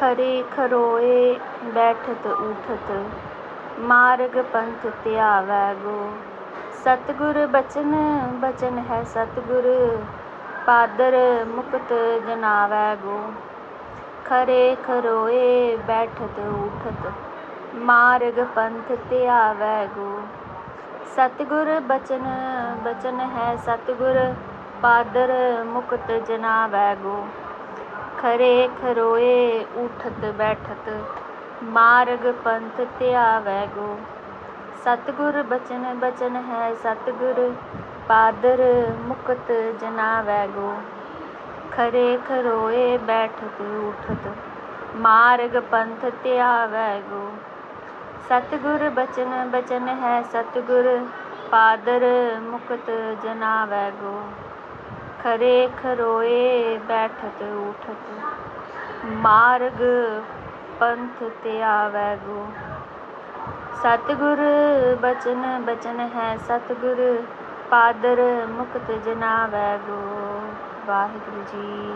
ਖਰੇ ਖਰੋਏ ਬੈਠਤ ਊਠਤ ਮਾਰਗ ਪੰਥ ਧਿਆਵੈ ਗੋ। ਸਤਿਗੁਰ ਬਚਨ ਬਚਨ ਹੈ ਸਤਿਗੁਰ, ਪਾਦਰ ਮੁਕਤ ਜਨਾਵੈ ਗੋ। ਖਰੇ ਖਰੋਏ ਬੈਠਤ ਊਠਤ ਮਾਰਗ ਪੰਥ ਧਿਆਵੈ ਗੋ। ਸਤਿਗੁਰ ਬਚਨ ਬਚਨ ਹੈ ਸਤਿਗੁਰ, ਪਾਦਰ ਮੁਕਤ ਜਨਾਵੈ ਗੋ। ਖਰੇ ਖਰੋਏ ਉਠਤ ਬੈਠਤ, ਮਾਰਗ ਪੰਥ ਧਿਆਵੈ ਗੋ। ਸਤਿਗੁਰ ਬਚਨ ਬਚਨ ਹੈ ਸਤਿਗੁਰ, ਪਾਦਰ ਮੁਕਤ ਜਨਾਵੈ ਗੋ। ਖਰੇ ਖਰੋਏ ਬੈਠਤ ਊਠਤ ਮਾਰਗ ਪੰਥ ਧਿਆਵੈ ਗੋ। ਸਤਿਗੁਰ ਬਚਨ ਬਚਨ ਹੈ ਸਤਿਗੁਰ, ਪਾਦਰ ਮੁਕਤ ਜਨਾਵੈ ਗੋ। ਖਰੇ ਖਰੋਏ ਬੈਠਤ ਊਠਤ ਮਾਰਗ ਪੰਥ ਧਿਆਵੈ ਗੋ। ਸਤਿਗੁਰ ਬਚਨ ਬਚਨ ਹੈ ਸਤਿਗੁਰ, ਪਾਦਰ ਮੁਕਤ ਜਨਾਵੈ ਗੋ। ਵਾਹਿਗੁਰੂ ਜੀ